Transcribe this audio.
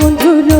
বন্ধুর